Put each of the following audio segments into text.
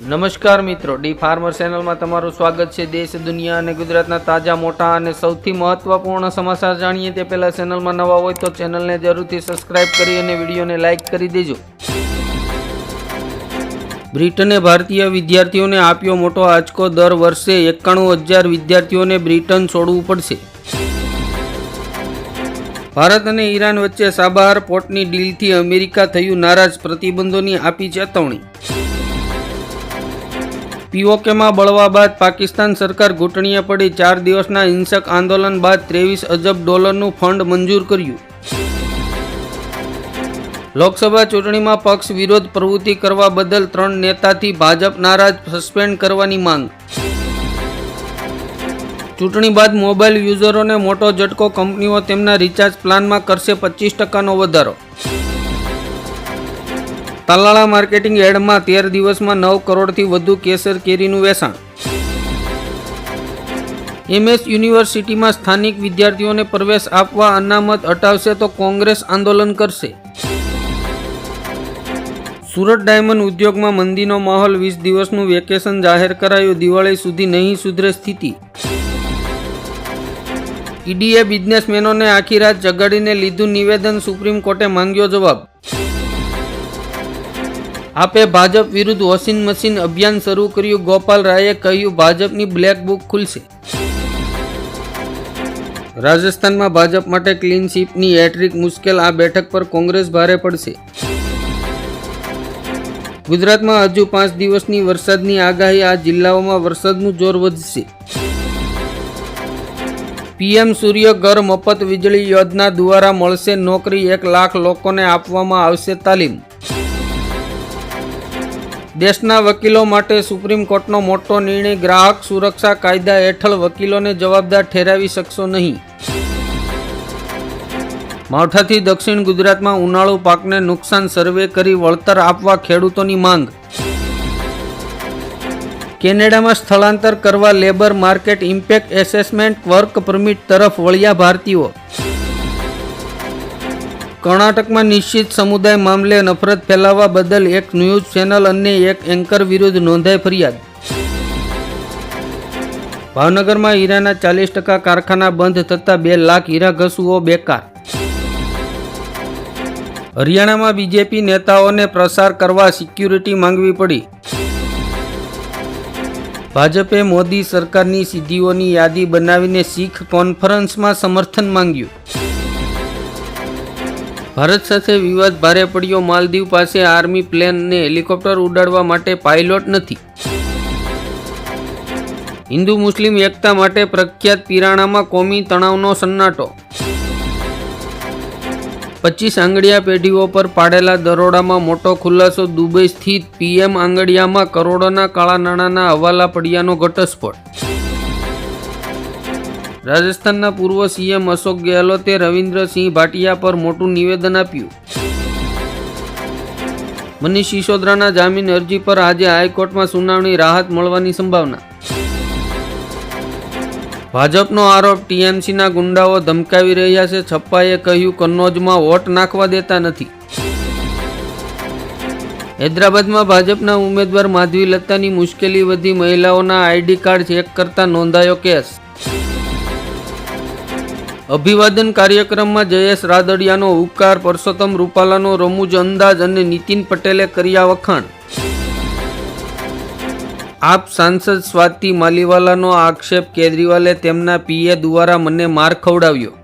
નમસ્કાર મિત્રો, D farmer ચેનલમાં તમારું સ્વાગત છે. દેશ, દુનિયા અને ગુજરાતના તાજા, મોટા અને સૌથી મહત્વપૂર્ણ સમાચાર જાણીએ તે પહેલાં ચેનલમાં નવા હોય તો ચેનલને જરૂરથી સબસ્ક્રાઇબ કરી અને વિડીયોને લાઇક કરી દેજો. બ્રિટને ભારતીય વિદ્યાર્થીઓને આપ્યો મોટો આંચકો દર વર્ષે એકાણું હજાર વિદ્યાર્થીઓને બ્રિટન છોડવું પડશે. ભારત અને ઈરાન વચ્ચે સાબાહાર પોર્ટની ડીલથી અમેરિકા થયું નારાજ પ્રતિબંધોની આપી ચેતવણી. પીઓકેમાં બળવા બાદ પાકિસ્તાન સરકાર ઘૂંટણીએ પડી ચાર દિવસના હિંસક આંદોલન બાદ ત્રેવીસ અજબ ડોલરનું ફંડ મંજૂર કર્યું. લોકસભા ચૂંટણીમાં પક્ષ વિરોધ પ્રવૃત્તિ કરવા બદલ ત્રણ નેતાથી ભાજપ નારાજ સસ્પેન્ડ કરવાની માંગ. ચૂંટણી બાદ મોબાઈલ યુઝરોને મોટો ઝટકો કંપનીઓ તેમના રિચાર્જ પ્લાનમાં કરશે પચીસ ટકાનો વધારો. તાલાળા માર્કેટિંગ એડમાં તેર દિવસમાં નવ કરોડથી વધુ કેસર કેરીનું વેચાણ. એમએસ યુનિવર્સિટીમાં સ્થાનિક વિદ્યાર્થીઓને પ્રવેશ આપવા અનામત હટાવશે તો કોંગ્રેસ આંદોલન કરશે. સુરત ડાયમંડ ઉદ્યોગમાં મંદીનો માહોલ વીસ દિવસનું વેકેશન જાહેર કરાયું, દિવાળી સુધી નહીં સુધરે સ્થિતિ. ઈડીએ બિઝનેસમેનોને આખી રાત જગાડીને લીધું નિવેદન, સુપ્રીમ કોર્ટે માંગ્યો જવાબ. આપે ભાજપ વિરુદ્ધ વોશિંગ મશીન અભિયાન શરૂ કર્યું. ગોપાલ રાયે કહ્યું, ભાજપની બ્લેક બુક ખુલશે. રાજસ્થાનમાં ભાજપ માટે ક્લીન શીપની હેટ્રિક મુશ્કેલ. આ બેઠક પર કોંગ્રેસ ભારે પડશે. ગુજરાતમાં હજુ પાંચ દિવસની વરસાદની આગાહી. આ જિલ્લાઓમાં વરસાદનું જોર વધશે. પીએમ સૂર્ય ઘર મફત વીજળી યોજના દ્વારા મળશે નોકરી. એક લાખ લોકોને આપવામાં આવશે તાલીમ. દેશના વકીલો માટે સુપ્રીમ કોર્ટનો મોટો નિર્ણય ગ્રાહક સુરક્ષા કાયદા હેઠળ વકીલોને જવાબદાર ઠેરાવી શકશો નહીં. માવઠાથી દક્ષિણ ગુજરાતમાં ઉનાળુ પાકને નુકસાન સર્વે કરી વળતર આપવા ખેડૂતોની માંગ. કેનેડામાં સ્થળાંતર કરવા labour market impact assessment work permit તરફ વળ્યા ભારતીયો. કર્ણાટકમાં નિશ્ચિત સમુદાય મામલે નફરત ફેલાવવા બદલ એક ન્યૂઝ ચેનલ અને એક એન્કર વિરુદ્ધ નોંધાઈ ફરિયાદ. ભાવનગરમાં હીરાના ચાલીસ ટકા કારખાના બંધ થતાં બે લાખ હીરા ઘસુઓ બેકાર. હરિયાણામાં બીજેપી નેતાઓને પ્રસાર કરવા સિક્યુરિટી માંગવી પડી. ભાજપે મોદી સરકારની સિદ્ધિઓની યાદી બનાવીને શીખ કોન્ફરન્સમાં સમર્થન માંગ્યું. ભારત સાથે વિવાદ ભારે પડ્યો. માલદીવ પાસે આર્મી પ્લેનને હેલિકોપ્ટર ઉડાડવા માટે પાયલોટ નથી. હિન્દુ મુસ્લિમ એકતા માટે પ્રખ્યાત પિરાણામાં કોમી તણાવનો સન્નાટો. પચીસ આંગડિયા પેઢીઓ પર પાડેલા દરોડામાં મોટો ખુલાસો. દુબઈ સ્થિત પીએમ આંગડિયામાં કરોડોના કાળા નાણાંના હવાલા પડ્યાનો ઘટસ્ફોટ. રાજસ્થાનના પૂર્વ સીએમ અશોક ગેહલોતે રવિન્દ્રસિંહ ભાટિયા પર મોટું નિવેદન આપ્યું. મનીષ સિસોદરાના જામીન અરજી પર આજે હાઈકોર્ટમાં સુનાવણી રાહત મળવાની સંભાવના. ભાજપનો આરોપ ટીએમસીના ગુંડાઓ ધમકાવી રહ્યા છે, છપ્પાએ કહ્યું કન્નોજમાં વોટ નાખવા દેતા નથી. હૈદરાબાદમાં ભાજપના ઉમેદવાર માધવી લતાની મુશ્કેલી વધી, મહિલાઓના આઈડી કાર્ડ ચેક કરતા નોંધાયો કેસ. અભિવાદન કાર્યક્રમમાં જયેશ રાદડિયાનો ઉપકાર, પરસોત્તમ રૂપાલાનો રમૂજ અંદાજ અને નીતિન પટેલે કર્યા વખાણ. આપ સાંસદ સ્વાતિ માલીવાલાનો આક્ષેપ કેજરીવાલે તેમના પીએ દ્વારા મને માર ખવડાવ્યો.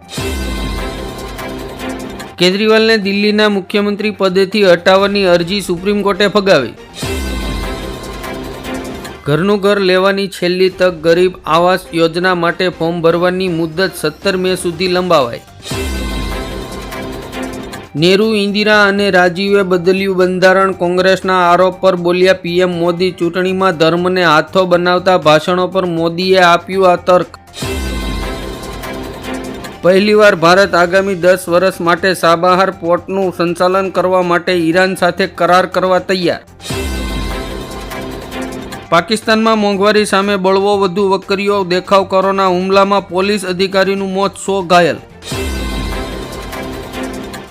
કેજરીવાલને દિલ્હીના મુખ્યમંત્રી પદેથી હટાવવાની અરજી સુપ્રીમ કોર્ટે ફગાવી. ઘરનું ઘર લેવાની છેલ્લી તક ગરીબ આવાસ યોજના માટે ફોર્મ ભરવાની મુદત સત્તર મે સુધી લંબાવાઈ. નેહરુ, ઇન્દિરા અને રાજીવે બદલ્યું બંધારણ. કોંગ્રેસના આરોપ પર બોલ્યા પીએમ મોદી, ચૂંટણીમાં ધર્મને હાથો બનાવતા ભાષણો પર મોદીએ આપ્યું આ તર્ક. પહેલીવાર ભારત આગામી દસ વર્ષ માટે સાબાહાર પોર્ટનું સંચાલન કરવા માટે ઈરાન સાથે કરાર કરવા તૈયાર. પાકિસ્તાનમાં મોંઘવારી સામે બળવો વધુ વકરીઓ દેખાવ કરોના હુમલામાં પોલીસ અધિકારીનું મોત સો ઘાયલ.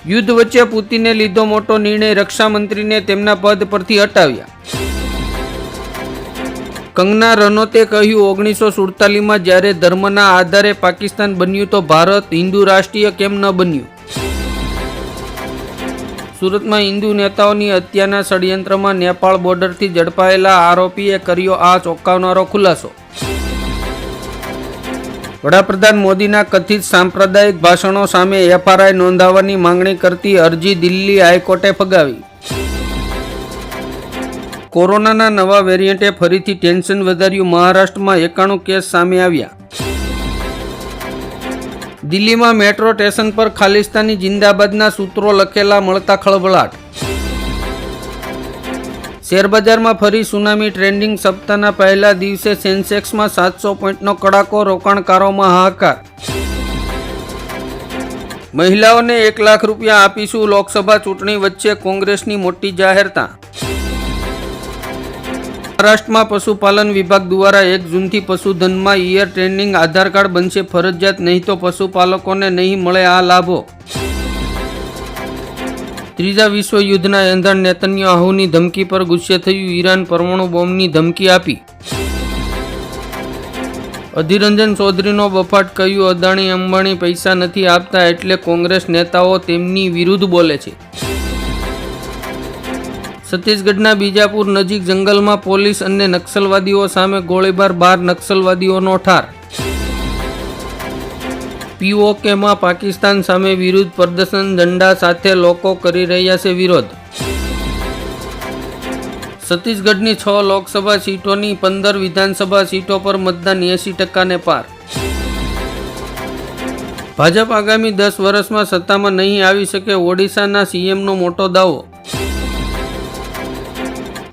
યુદ્ધ વચ્ચે પુતિને લીધો મોટો નિર્ણય રક્ષામંત્રીને તેમના પદ પરથી હટાવ્યા. કંગના રનોતે કહ્યું, ઓગણીસો સુડતાલીસમાં જ્યારે ધર્મના આધારે પાકિસ્તાન બન્યું તો ભારત હિન્દુ રાષ્ટ્રીય કેમ ન બન્યું? સુરતમાં હિન્દુ નેતાઓની હત્યાના ષડયંત્રમાં નેપાળ બોર્ડરથી ઝડપાયેલા આરોપીએ કર્યો આ ચોંકાવનારો ખુલાસો. વડાપ્રધાન મોદીના કથિત સાંપ્રદાયિક ભાષણો સામે એફઆરઆઈ નોંધાવવાની માંગણી કરતી અરજી દિલ્હી હાઈકોર્ટે ફગાવી. કોરોનાના નવા વેરિયન્ટે ફરીથી ટેન્શન વધાર્યું મહારાષ્ટ્રમાં એકાણું કેસ સામે આવ્યા. દિલ્હીમાં મેટ્રો સ્ટેશન પર ખાલિસ્તાની જિંદાબાદના સૂત્રો લખેલા મળતા ખળભળાટ. શેરબજારમાં ફરી સુનામી ટ્રેન્ડિંગ સપ્તાહના પહેલા દિવસે સેન્સેક્સમાં સાતસો પોઈન્ટનો કડાકો રોકાણકારોમાં હાહાકાર. મહિલાઓને એક લાખ રૂપિયા આપીશું લોકસભા ચૂંટણી વચ્ચે કોંગ્રેસની મોટી જાહેરતા. મહારાષ્ટ્રમાં પશુપાલન વિભાગ દ્વારા એક જૂનથી પશુધનમાં ઇયર ટ્રેનિંગ આધાર કાર્ડ બનશે. ફરજિયાત નહીં તો પશુપાલકોને નહીં મળે આ લાભો. ત્રીજા વિશ્વ યુદ્ધના એંધાણ નેતન્યાહુની ધમકી પર ગુસ્સે થયું ઈરાન પરમાણુ બોમ્બની ધમકી આપી. અધિરંજન ચૌધરીનો બફાટ કહ્યું, અદાણી અંબાણી પૈસા નથી આપતા એટલે કોંગ્રેસ નેતાઓ તેમની વિરુદ્ધ બોલે છે. છત્તીસગઢના બીજાપુર નજીક જંગલમાં પોલીસ અને નક્સલવાદીઓ સામે ગોળીબાર બાર નક્સલવાદીઓનો ઠાર. પીઓકેમાં પાકિસ્તાન સામે વિરુદ્ધ પ્રદર્શન ઝંડા સાથે લોકો કરી રહ્યા છે વિરોધ. છત્તીસગઢની છ લોકસભા સીટોની પંદર વિધાનસભા સીટો પર મતદાન એંસી ટકાને પાર. ભાજપ આગામી દસ વર્ષમાં સત્તામાં નહીં આવી શકે ઓડિશાના સીએમનો મોટો દાવો.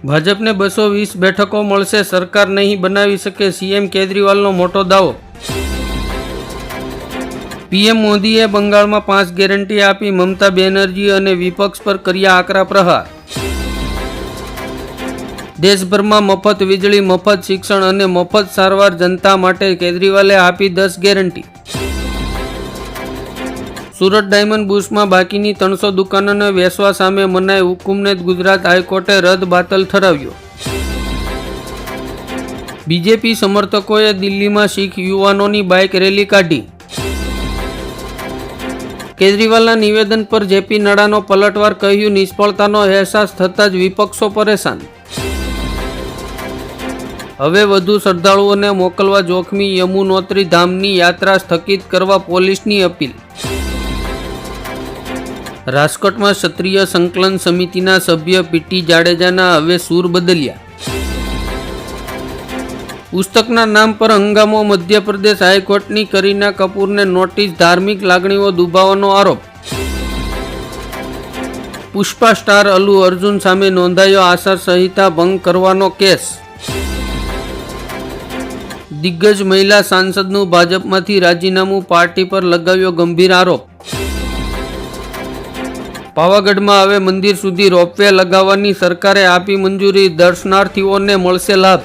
ભાજપને બસો વીસ બેઠકો મળશે, સરકાર નહીં બનાવી શકે, સીએમ કેજરીવાલનો મોટો દાવો. પીએમ મોદીએ બંગાળમાં પાંચ ગેરંટી આપી મમતા બેનર્જી અને વિપક્ષ પર કર્યા આકરા પ્રહાર. દેશભરમાં મફત વીજળી, મફત શિક્ષણ અને મફત સારવાર જનતા માટે કેજરીવાલે આપી દસ ગેરંટી. સુરત ડાયમંડ બુશમાં બાકીની ત્રણસો દુકાનોને વેસવા સામે મનાય હુકુમને ગુજરાત હાઈકોર્ટે રદ બાતલ ઠરાવ્યો. બીજેપી સમર્થકોએ દિલ્હીમાં શીખ યુવાનોની બાઇક રેલી કાઢી. કેજરીવાલના નિવેદન પર જેપી નડાનો પલટવાર કહ્યું, નિષ્ફળતાનો અહેસાસ થતાં જ વિપક્ષો પરેશાન. હવે વધુ શ્રદ્ધાળુઓને મોકલવા જોખમી યમુનોત્રી ધામની યાત્રા સ્થગિત કરવા પોલીસની અપીલ. રાજકોટમાં ક્ષત્રિય સંકલન સમિતિના સભ્ય પીટી જાડેજાના હવે સૂર બદલ્યા. પુસ્તકના નામ પર હંગામો મધ્યપ્રદેશ હાઈકોર્ટની કરીના કપૂરને નોટિસ ધાર્મિક લાગણીઓ દુભાવવાનો આરોપ. પુષ્પા સ્ટાર અલ્લુ અર્જુન સામે નોંધાયો આચાર સંહિતા ભંગ કરવાનો કેસ. દિગ્ગજ મહિલા સાંસદનું ભાજપમાંથી રાજીનામું પાર્ટી પર લગાવ્યો ગંભીર આરોપ. પાવાગઢમાં હવે મંદિર સુધી રોપવે લગાવવાની સરકારે આપી મંજૂરી. દર્શનાર્થીઓને મળશે લાભ.